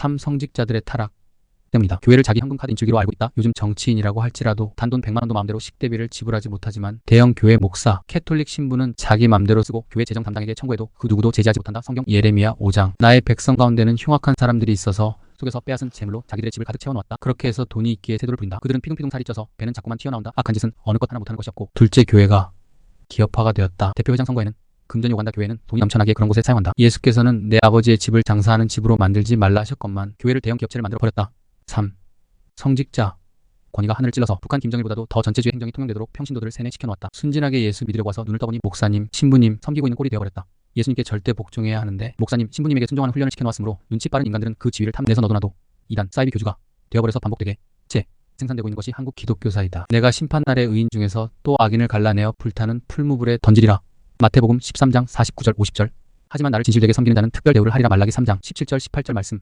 3. 성직자들의 타락 때문이다. 교회를 자기 현금카드 인출기로 알고 있다. 요즘 정치인이라고 할지라도 단돈 100만 원도 마음대로 식대비를 지불하지 못하지만 대형 교회 목사, 캐톨릭 신부는 자기 맘대로 쓰고 교회 재정 담당에게 청구해도 그 누구도 제지하지 못한다. 성경 예레미야 5장. 나의 백성 가운데는 흉악한 사람들이 있어서 속에서 빼앗은 재물로 자기들의 집을 가득 채워놓았다. 그렇게 해서 돈이 있기에 태도를 부린다. 그들은 피둥피둥 살이 쪄서 배는 자꾸만 튀어나온다. 악한 짓은 어느 것 하나 못하는 것이 없고 둘째 교회가 기업화가 되었다. 대표회장 선거에는 금전이 오간다 교회는 돈이 넘쳐나게 그런 곳에 사용한다. 예수께서는 내 아버지의 집을 장사하는 집으로 만들지 말라 하셨건만 교회를 대형 기업체를 만들어 버렸다. 3. 성직자 권위가 하늘을 찔러서 북한 김정일보다도 더 전체주의 행정이 통용되도록 평신도들을 세뇌시켜 놓았다. 순진하게 예수 믿으려고 와서 눈을 떠보니 목사님, 신부님 섬기고 있는 꼴이 되어버렸다. 예수님께 절대 복종해야 하는데 목사님, 신부님에게 순종하는 훈련을 시켜 놓았으므로 눈치 빠른 인간들은 그 지위를 탐내서 너도나도 이단 사이비 교주가 되어버려서 반복되게 재 생산되고 있는 것이 한국 기독교사이다. 내가 심판 날의 의인 중에서 또 악인을 갈라내어 불타는 풀무불에 던지리라. 마태복음 13장 49절 50절. 하지만 나를 진실되게 섬기는 자는 특별 대우를 하리라. 말라기 3장 17절 18절 말씀